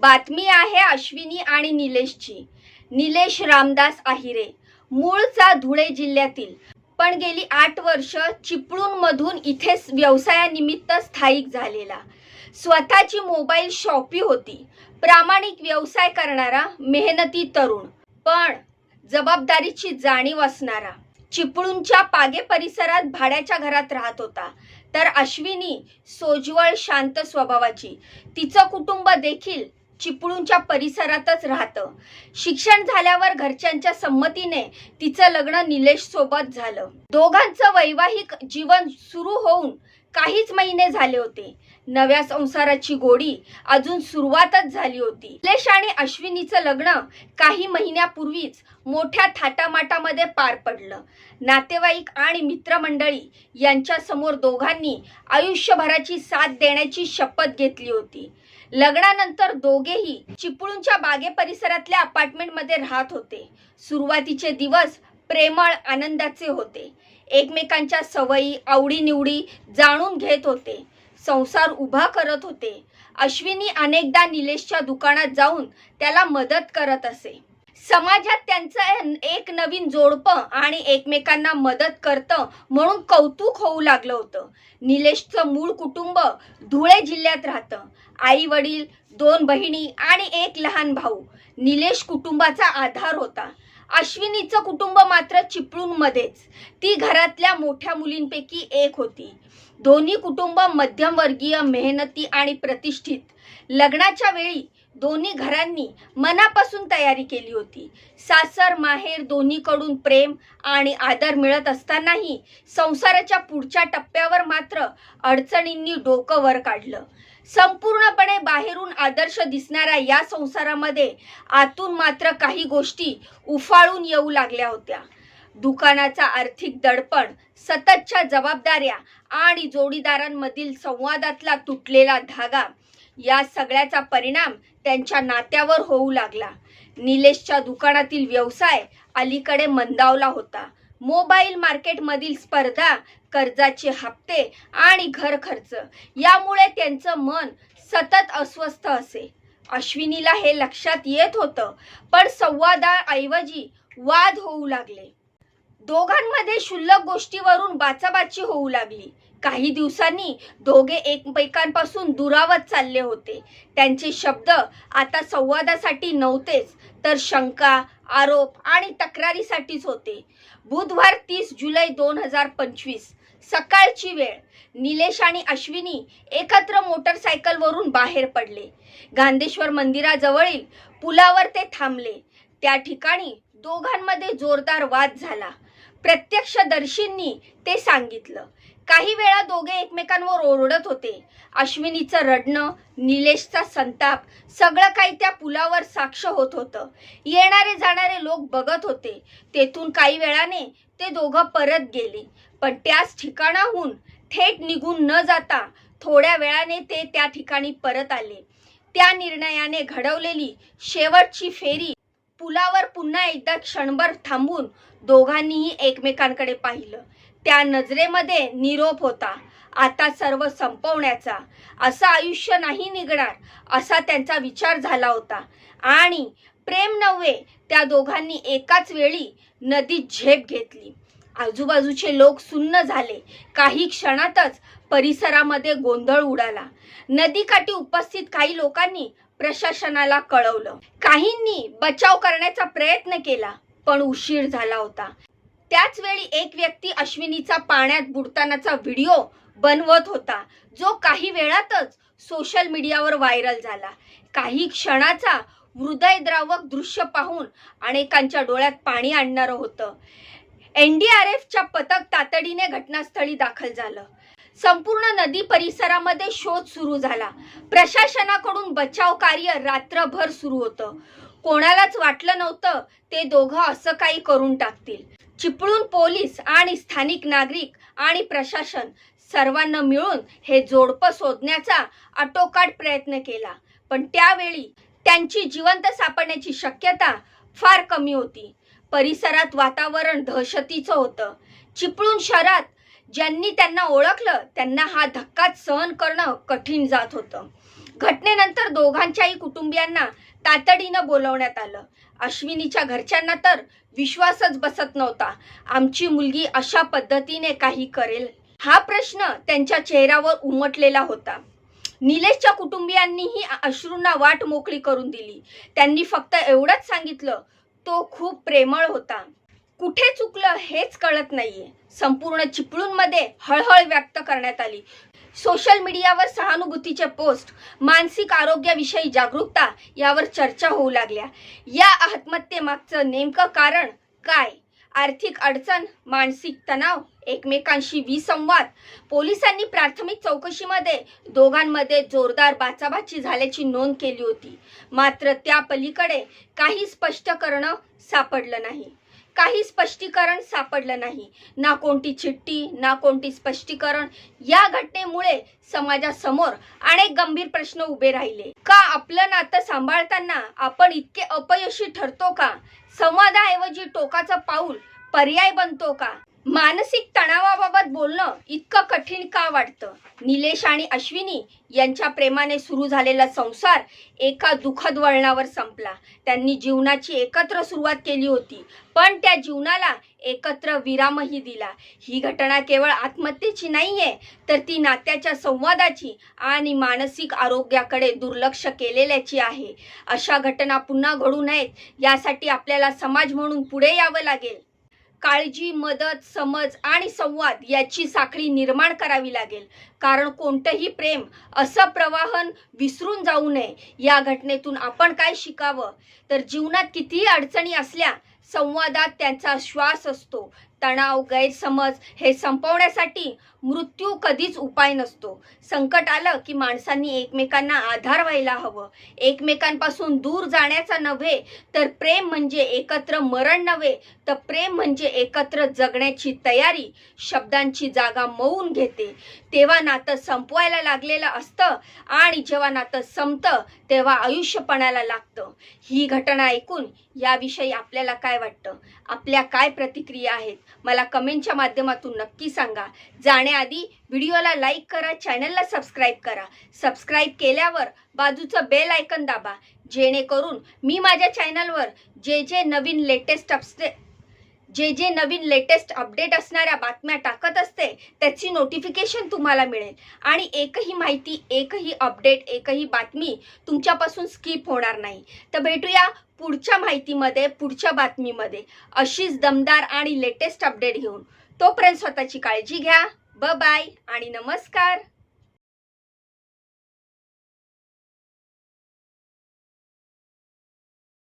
बातमी आहे अश्विनी आणि निलेशची. निलेश रामदास आहिरे मूळचा धुळे जिल्ह्यातील. पण गेली आठ वर्ष चिपळूणमधून इथेच व्यवसायानिमित्त स्थायिक झालेला. स्वतःची मोबाईल शॉपी होती. प्रामाणिक व्यवसाय करणारा मेहनती तरुण. पण जबाबदारीची जाणीव असणारा. चिपळूणच्या पागे परिसरात भाड्याच्या घरात राहत होता. तर अश्विनी सोज्वळ शांत स्वभावाची. तिचं कुटुंब देखील चिपळूणच्या परिसरातच राहतं. शिक्षण झाल्यावर घरच्यांच्या संमतीने तिचं लग्न निलेश सोबत झालं. दोघांचं वैवाहिक जीवन सुरू होऊन काहीच महिने झाले होते. नव्या संसाराची गोडी अजून सुरुवातच झाली होती. निलेश आणि अश्विनीचं लग्न काही महिन्यापूर्वीच मोठ्या थाटामाटामध्ये पार पडलं. नातेवाईक आणि मित्रमंडळी यांच्या समोर दोघांनी आयुष्यभराची साथ देण्याची शपथ घेतली होती. लग्नानंतर दोघेही चिपळूणच्या बागे परिसरातल्या अपार्टमेंटमध्ये राहत होते. सुरुवातीचे दिवस प्रेमळ आनंदाचे होते. एकमेकांच्या सवयी आवडीनिवडी जाणून घेत होते. संसार उभा करत होते. अश्विनी अनेकदा निलेशच्या दुकानात जाऊन त्याला मदत करत असे. समाजात त्यांचं एक नवीन जोडपं आणि एकमेकांना मदत करतं म्हणून कौतुक होऊ लागलं होतं. निलेशचं मूळ कुटुंब धुळे जिल्ह्यात राहतं. आई वडील दोन बहिणी आणि एक लहान भाऊ. निलेश कुटुंबाचा आधार होता. अश्विनीचं कुटुंब मात्र चिपळूणमध्येच. ती घरातल्या मोठ्या मुलींपैकी एक होती. दोन्ही कुटुंब मध्यमवर्गीय मेहनती आणि प्रतिष्ठित. लग्नाच्या वेळी दोन्ही घरांनी मनापासून तयारी केली होती. सासर माहेर दोन्हीकडून प्रेम आणि आदर मिळत असतानाही संसाराच्या पुढच्या टप्प्यावर मात्र अडचणींनी डोकं वर काढलं. संपूर्णपणे बाहेरून आदर्श दिसणाऱ्या या संसारामध्ये आतून मात्र काही गोष्टी उफाळून येऊ लागल्या होत्या. दुकानाचा आर्थिक दडपण सततच्या जबाबदाऱ्या आणि जोडीदारांमधील संवादातला तुटलेला धागा या सगळ्याचा परिणाम त्यांच्या नात्यावर होऊ लागला. निलेशच्या दुकानातील व्यवसाय अलीकडे मंदावला होता. मोबाईल मार्केटमधील स्पर्धा कर्जाचे हप्ते आणि घर खर्च यामुळे त्यांचं मन सतत अस्वस्थ असे. अश्विनीला हे लक्षात येत होतं पण संवादाऐवजी वाद होऊ लागले. दोघांमध्ये क्षुल्लक गोष्टीवरून बाचाबाची होऊ लागली. काही दिवसांनी दोघे एकमेकांपासून दुरावत चालले होते. त्यांचे शब्द आता संवादासाठी नव्हतेच तर शंका आरोप आणि तक्रारीसाठीच होते. बुधवार तीस जुलै दोन हजार पंचवीस सकाळची वेळ. निलेश आणि अश्विनी एकत्र मोटरसायकलवरून बाहेर पडले. गांधेश्वर मंदिराजवळील पुलावर ते थांबले. त्या ठिकाणी दोघांमध्ये जोरदार वाद झाला. प्रत्यक्षदर्शींनी ते सांगितलं. काही वेळा दोघे एकमेकांवर ओरडत होते. अश्विनीचं रडणं निलेशचा संताप सगळं काही त्या पुलावर साक्ष होत होतं. येणारे जाणारे लोक बघत होते. तेथून काही वेळाने ते दोघं परत गेले. पण त्याच ठिकाणाहून थेट निघून न जाता थोड्या वेळाने ते त्या ठिकाणी परत आले. त्या निर्णयाने घडवलेली शेवटची फेरी पुलावर पुन्हा एकदा क्षणभर थांबून दोघांनीही एकमेकांकडे पाहिलं. त्या नजरेमध्ये निरोप होता. आता सर्व संपवण्याचा. असं आयुष्य नाही निघणार असा त्यांचा विचार झाला होता. आणि प्रेम नव्हे त्या दोघांनी एकाच वेळी नदीत झेप घेतली. आजूबाजूचे लोक सुन्न झाले. काही क्षणातच परिसरामध्ये गोंधळ उडाला. नदीकाठी उपस्थित काही लोकांनी प्रशासनाला कळवलं. काहींनी बचाव करण्याचा प्रयत्न केला पण उशीर झाला होता. त्याच वेळी एक व्यक्ती अश्विनीचा पाण्यात बुडतानाचा व्हिडिओ बनवत होता. जो काही वेळातच सोशल मीडियावर व्हायरल झाला. काही क्षणाचा हृदयद्रावक दृश्य पाहून अनेकांच्या डोळ्यात पाणी आणणारं होतं. एन डी आर एफच्या पथक तातडीने घटनास्थळी दाखल झालं. संपूर्ण नदी परिसरामध्ये शोध सुरू झाला. प्रशासनाकडून बचाव कार्य रात्रभर सुरू होतं. कोणालाच वाटलं नव्हतं ते दोघं असं काही करून टाकतील. चिपळूण पोलीस आणि स्थानिक नागरिक आणि प्रशासन सर्वांना मिळून हे जोडपं शोधण्याचा आटोकाट प्रयत्न केला. पण त्यावेळी त्यांची जिवंत सापडण्याची शक्यता फार कमी होती. परिसरात वातावरण दहशतीचं होतं. चिपळूण शहरात ज्यांनी त्यांना ओळखलं त्यांना हा धक्काच सहन करणं कठीण जात होतं. घटनेनंतर दोघांच्याही कुटुंबियांना तातडीनं बोलवण्यात आलं. अश्विनीच्या घरच्यांना तर विश्वासच बसत नव्हता. आमची मुलगी अशा पद्धतीने काही करेल? हा प्रश्न त्यांच्या चेहऱ्यावर उमटलेला होता. निलेशच्या कुटुंबियांनीही अश्रूंना वाट मोकळी करून दिली. त्यांनी फक्त एवढंच सांगितलं तो खूप प्रेमळ होता. कुठे चुकलं हेच कळत नाहीये. संपूर्ण चिपळूणमध्ये हळहळ व्यक्त करण्यात आली. सोशल मीडियावर सहानुभूतीचे पोस्ट मानसिक आरोग्याविषयी जागरूकता यावर चर्चा होऊ लागल्या. या आत्महत्येमागचं नेमकं कारण काय? आर्थिक अडचण मानसिक तणाव एकमेकांशी विसंवाद पोलिसांनी प्राथमिक चौकशीमध्ये दोघांमध्ये जोरदार बाचाबाची झाल्याची नोंद केली होती. मात्र त्या पलीकडे काही स्पष्ट करणं सापडलं नाही. काही स्पष्टीकरण सापडलं नाही. ना कोणती चिठ्ठी ना कोणती स्पष्टीकरण. या घटनेमुळे समाजासमोर अनेक गंभीर प्रश्न उभे राहिले. का आपलं नातं सांभाळताना आपण इतके अपयशी ठरतो का? संवादाऐवजी टोकाचं पाऊल पर्याय बनतो का? मानसिक तणावाबाबत बोलणं इतकं कठीण का वाटतं? निलेश आणि अश्विनी यांच्या प्रेमाने सुरू झालेला संसार एका दुःखद वळणावर संपला. त्यांनी जीवनाची एकत्र सुरुवात केली होती पण त्या जीवनाला एकत्र विरामही दिला. ही घटना केवळ आत्महत्येची नाही आहे तर ती नात्याच्या संवादाची आणि मानसिक आरोग्याकडे दुर्लक्ष केलेल्याची आहे. अशा घटना पुन्हा घडू नयेत यासाठी आपल्याला समाज म्हणून पुढे यावं लागेल. काळजी मदत समज आणि संवाद याची साखळी निर्माण करावी लागेल. कारण कोणतंही प्रेम असं प्रवाहन विसरून जाऊ नये. या घटनेतून आपण काय शिकावं? तर जीवनात कितीही अडचणी असल्या संवादात त्यांचा श्वास असतो. तणाव गैरसमज हे संपवण्यासाठी मृत्यू कधीच उपाय नसतो. संकट आलं की माणसांनी एकमेकांना आधार व्हायला हवं. एकमेकांपासून दूर जाण्याचा नव्हे तर प्रेम म्हणजे एकत्र मरण नव्हे तर प्रेम म्हणजे एकत्र जगण्याची तयारी शब्दांची जागा मौन घेते. तेव्हा नातं संपवायला लागलेलं असतं आणि जेव्हा नातं संपतं तेव्हा आयुष्यपणाला लागतं. ही घटना ऐकून याविषयी आपल्याला काय वाटतं? आपल्या काय प्रतिक्रिया आहेत? मला कमेंटच्या माध्यमातून नक्की सांगा. जाण्याआधी व्हिडिओला लाईक करा चॅनलला सबस्क्राईब करा. सबस्क्राईब केल्यावर बाजूचं बेल आयकन दाबा. जेणेकरून मी माझ्या चॅनलवर जे जे नवीन लेटेस्ट अपडे जे जे नवीन लेटेस्ट अपडेट असणाऱ्या बातम्या टाकत असते त्याची नोटिफिकेशन तुम्हाला मिळेल. आणि एकही माहिती एकही अपडेट एकही बातमी तुमच्यापासून स्किप होणार नाही. तर भेटूया पुढच्या माहितीमध्ये पुढच्या बातमीमध्ये. अशीच दमदार आणि लेटेस्ट अपडेट घेऊन. तोपर्यंत स्वतःची काळजी घ्या. ब बाय आणि नमस्कार.